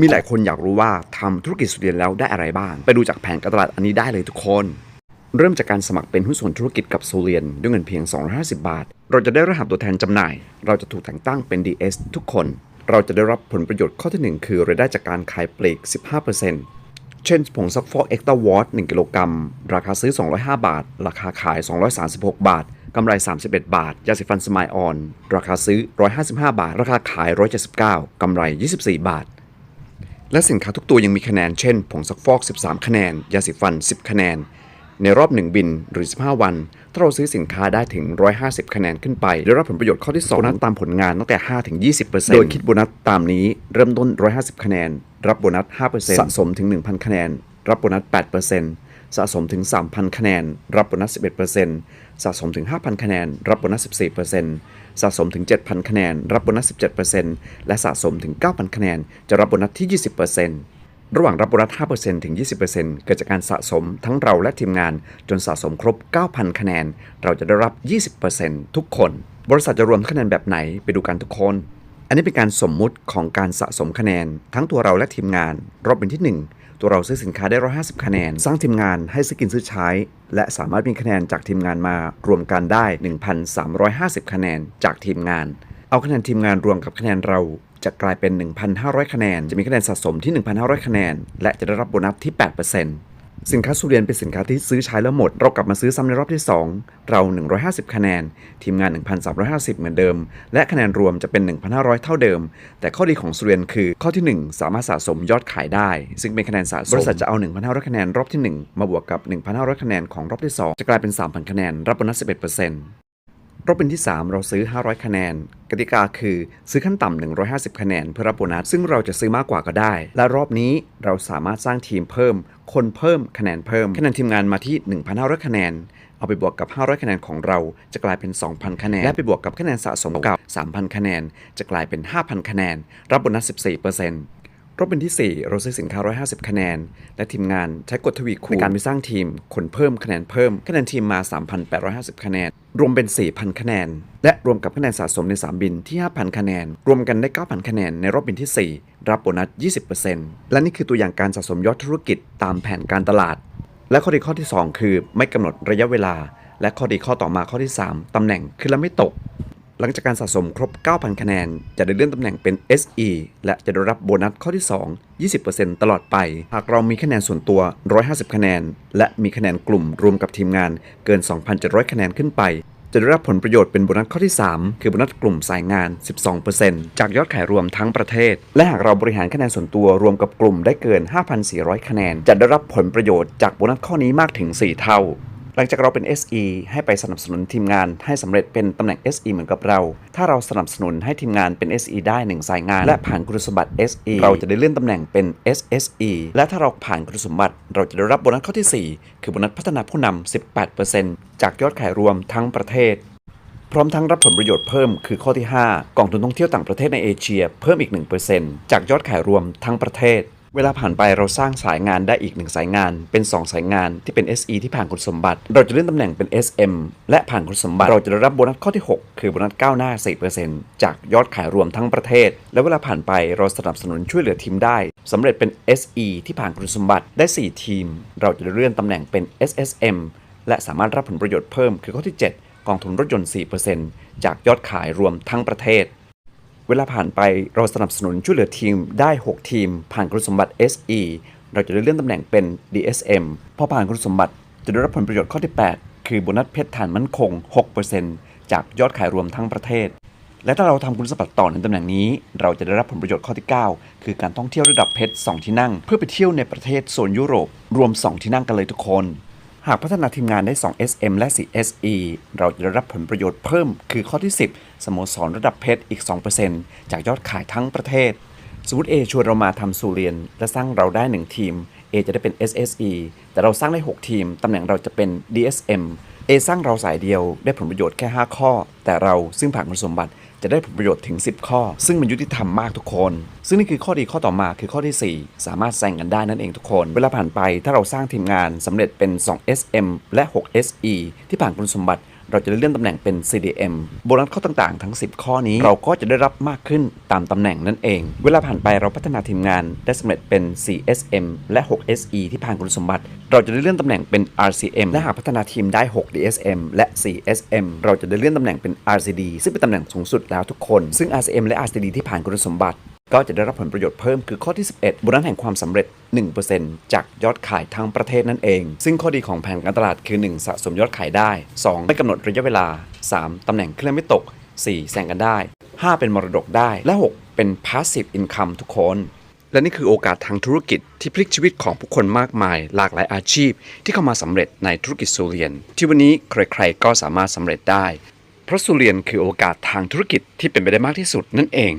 มีหลายคนอยากรู้ว่าทำธุรกิจสุดเรียนแล้วได้อะไรบ้าง ไปดูจากแผนการตลาดอันนี้ได้เลยทุกคน เริ่มจากการสมัครเป็นหุ้นส่วนธุรกิจกับโซเลียนด้วยเงินเพียง 250 บาท เราจะได้รหัสตัวแทนจำหน่าย เราจะถูกแต่งตั้งเป็น DS ทุกคน เราจะได้รับผลประโยชน์ข้อทีหนึ่1 คือรายได้จากการขายปลีก 15%เช่นผงซักฟอกเอ็กตาวอต1กิโลกรัมราคาซื้อ 205 บาท ราคาขาย 236 บาทกำไร 31 บาท ยาสีฟันสมายออน ราคาซื้อ 155 บาท ราคาขาย 179กำไร 24 บาท และสินค้าทุกตัวยังมีคะแนน เช่น ผงซักฟอก 13 คะแนน ยาสีฟัน 10 คะแนน ในรอบ 1 บินหรือ 15 วัน ถ้าเราซื้อสินค้าได้ถึง 150 คะแนนขึ้นไปได้รับผลประโยชน์ข้อที่2โบนัสตามผลงานตั้งแต่5ถึง20%โดยคิดโบนัสตามนี้เริ่มต้น 150 คะแนน รับโบนัส 5%สะสมถึง 1,000 คะแนน รับโบนัส 8% สะสมถึง 3,000 คะแนน รับโบนัส 11%สะสมถึง 5,000 คะแนน รับโบนัส 14%สะสมถึง 7,000 คะแนน รับโบนัส 17%และสะสมถึง 9,000 คะแนน จะรับโบนัสที่ 20%ระหว่างรับโบนัส 5%ถึง 20%เกิดจากการสะสมทั้งเราและทีมงาน จนสะสมครบ 9,000 คะแนน เราจะได้รับ 20%ทุกคน บริษัทจะรวมคะแนนแบบไหนไปดูกันทุกคนอันนี้เป็นการสมมุติของการสะสมคะแนน ทั้งตัวเราและทีมงาน รอบเป็นที่ 1 ตัวเราซื้อสินค้าได้ 150 คะแนน สร้างทีมงานให้ซื้อกินซื้อใช้ และสามารถมีคะแนนจากทีมงานมารวมกันได้ 1,350 คะแนนจากทีมงาน เอาคะแนนทีมงานรวมกับคะแนนเราจะกลายเป็น 1,500 คะแนน จะมีคะแนนสะสมที่ 1,500 คะแนน และจะได้รับโบนัสที่ 8% สินค้าสุเรียนเป็นสินค้าที่ซื้อใช้แล้วหมด เรากลับมาซื้อซ้ำในรอบที่ 2 เรา 150 คะแนน ทีมงาน 1,350 เหมือนเดิม และคะแนนรวมจะเป็น 1,500 เท่าเดิม แต่ข้อดีของสุเรียนคือข้อที่ 1 สามารถสะสมยอดขายได้ ซึ่งเป็นคะแนนสะสมบริษัทจะเอา 1,500 คะแนนรอบที่ 1 มาบวกกับ 1,500 คะแนนของรอบที่ 2 จะกลายเป็น 3,000 คะแนนรับโบนัส11%รอบเป็นที่ 3 เราซื้อ 500 คะแนน กติกาคือซื้อขั้นต่ำ 150 คะแนนเพื่อรับโบนัส ซึ่งเราจะซื้อมากกว่าก็ได้ และรอบนี้เราสามารถสร้างทีมเพิ่ม คนเพิ่มคะแนนเพิ่มคะแนนทีมงานมาที่ 1,500 คะแนน เอาไปบวกกับ 500 คะแนนของเราจะกลายเป็น 2,000 คะแนน และไปบวกกับคะแนนสะสมเก่า3,000 คะแนน จะกลายเป็น 5,000 คะแนน รับโบนัส 14% รอบเป็นที่ 4 เราซื้อสินค้า 150 คะแนน และทีมงานใช้กฎทวีคูณในการไปสร้างทีมคนเพิ่มคะแนนเพิ่มคะแนนทีมมา 3,850 คะแนน รวมเป็น 4,000 คะแนน และรวมกับคะแนนสะสมใน 3 บินที่ 5,000 คะแนน รวมกันได้ 9,000 คะแนนในรอบบินที่ 4 รับโบนัส 20%และนี่คือตัวอย่างการสะสมยอดธุรกิจตามแผนการตลาด และข้อดีข้อที่ 2 คือ ไม่กำหนดระยะเวลา และข้อดีข้อต่อมาข้อที่ 3ตำแหน่งขึ้นและไม่ตก หลังจากการสะสมครบ 9,000 คะแนน จะได้เลื่อนตำแหน่งเป็น SE และจะได้รับโบนัสข้อที่ 2 20%ตลอดไป หากเรามีคะแนนส่วนตัว 150 คะแนน และมีคะแนนกลุ่มรวมกับทีมงานเกิน 2,700 คะแนนขึ้นไป จะได้รับผลประโยชน์เป็นโบนัสข้อที่ 3 คือโบนัสกลุ่มสายงาน 12%จากยอดขายรวมทั้งประเทศ และหากเราบริหารคะแนนส่วนตัวรวมกับกลุ่มได้เกิน 5,400 คะแนน จะได้รับผลประโยชน์จากโบนัสข้อนี้มากถึง 4 เท่า หลังจากเราเป็น SE ให้ไปสนับสนุนทีมงานให้สำเร็จเป็นตำแหน่ง SE เหมือนกับเรา ถ้าเราสนับสนุนให้ทีมงานเป็น SE ได้ 1 สายงาน และผ่านคุณสมบัติ SE เราจะได้เลื่อนตำแหน่งเป็น SSE และถ้าเราผ่านคุณสมบัติ เราจะได้รับโบนัสข้อที่ 4 คือโบนัสพัฒนาผู้นำ18%จากยอดขายรวมทั้งประเทศพร้อมทั้งรับผลประโยชน์เพิ่มคือข้อที่ 5 กองทุนท่องเที่ยวต่างประเทศในเอเชีย เพิ่มอีก 1%จากยอดขายรวมทั้งประเทศ เวลาผ่านไปเราสร้างสายงานได้อีก1สายงาน เป็น 2 สายงานที่เป็น SE ที่ผ่านคุณสมบัติ เราจะเลื่อนตำแหน่งเป็น SM และผ่านคุณสมบัติ เราจะได้รับโบนัสข้อที่ 6 คือโบนัสก้าวหน้า 4%จากยอดขายรวมทั้งประเทศ และเวลาผ่านไปเราสนับสนุนช่วยเหลือทีมได้สำเร็จเป็น SE ที่ผ่านคุณสมบัติได้ 4 ทีม เราจะได้เลื่อนตำแหน่งเป็น SSM และสามารถรับผลประโยชน์เพิ่มคือข้อที่ 7 กองทุนรถยนต์ 4%จากยอดขายรวมทั้งประเทศ เวลาผ่านไปเราสนับสนุนช่วยเหลือทีมได้ 6 ทีม ผ่านคุณสมบัติ SE เราจะได้เลื่อนตำแหน่งเป็น DSM พอผ่านคุณสมบัติจะได้รับผลประโยชน์ข้อที่ 8 คือโบนัสเพชรฐานมั่นคง 6%จากยอดขายรวมทั้งประเทศ และถ้าเราทำคุณสมบัติต่อในตำแหน่งนี้ เราจะได้รับผลประโยชน์ข้อที่ 9 คือการท่องเที่ยวระดับเพชร2ที่นั่ง เพื่อไปเที่ยวในประเทศโซนยุโรปรวม 2 ที่นั่งกันเลยทุกคน หากพัฒนาทีมงานได้ 2 SM และ 4 SE เราจะได้รับผลประโยชน์เพิ่มคือข้อที่ 10 สโมสรระดับเพชรอีก 2%จากยอดขายทั้งประเทศ สมมติ A ชวนเรามาทำสูเรียน และสร้างเราได้ 1 ทีม A จะได้เป็น SSE แต่เราสร้างได้ 6 ทีม ตำแหน่งเราจะเป็น DSM A สร้างเราสายเดียวได้ผลประโยชน์แค่ 5 ข้อ แต่เราซึ่งผ่านคุณสมบัติจะได้ผลประโยชน์ถึง 10 ข้อ ซึ่งมันยุติธรรมมากทุกคน ซึ่งนี่คือข้อดีข้อต่อมาคือข้อที่ 4 สามารถแซงกันได้นั่นเองทุกคน เวลาผ่านไปถ้าเราสร้างทีมงานสำเร็จเป็น 2 SM และ 6 SE ที่ผ่านคุณสมบัติ เราจะได้เลื่อนตำแหน่งเป็น CDM โบนัสข้อต่างๆ ทั้ง 10 ข้อนี้เราก็จะได้รับมากขึ้นตามตำแหน่งนั่นเอง เวลาผ่านไปเราพัฒนาทีมงานได้สำเร็จเป็น 4SM และ 6SE ที่ผ่านคุณสมบัติ เราจะได้เลื่อนตำแหน่งเป็น RCM และหากพัฒนาทีมได้ 6 DSM และ 4SM เราจะได้เลื่อนตำแหน่งเป็น RCD ซึ่งเป็นตำแหน่งสูงสุดแล้วทุกคน ซึ่ง RCM และ RCD ที่ผ่านคุณสมบัติ ก็จะได้รับผลประโยชน์เพิ่มคือข้อที่ 11 โบนัสแห่งความสำเร็จ 1%จากยอดขายทั้งประเทศนั่นเอง ซึ่งข้อดีของแผนการตลาดคือ 1 สะสมยอดขายได้ 2 ไม่กำหนดระยะเวลา 3ตำแหน่งเคลื่อนไม่ตก 4 แซงกันได้ 5 เป็นมรดกได้ และ 6 เป็น passive income ทุกคน และนี่คือโอกาสทางธุรกิจที่พลิกชีวิตของผู้คนมากมาย หลากหลายอาชีพ ที่เข้ามาสำเร็จในธุรกิจซูเลียน ที่วันนี้ใครๆก็สามารถสำเร็จได้ เพราะซูเลียนคือโอกาสทางธุรกิจที่เป็นไปได้มากที่สุดนั่นเอง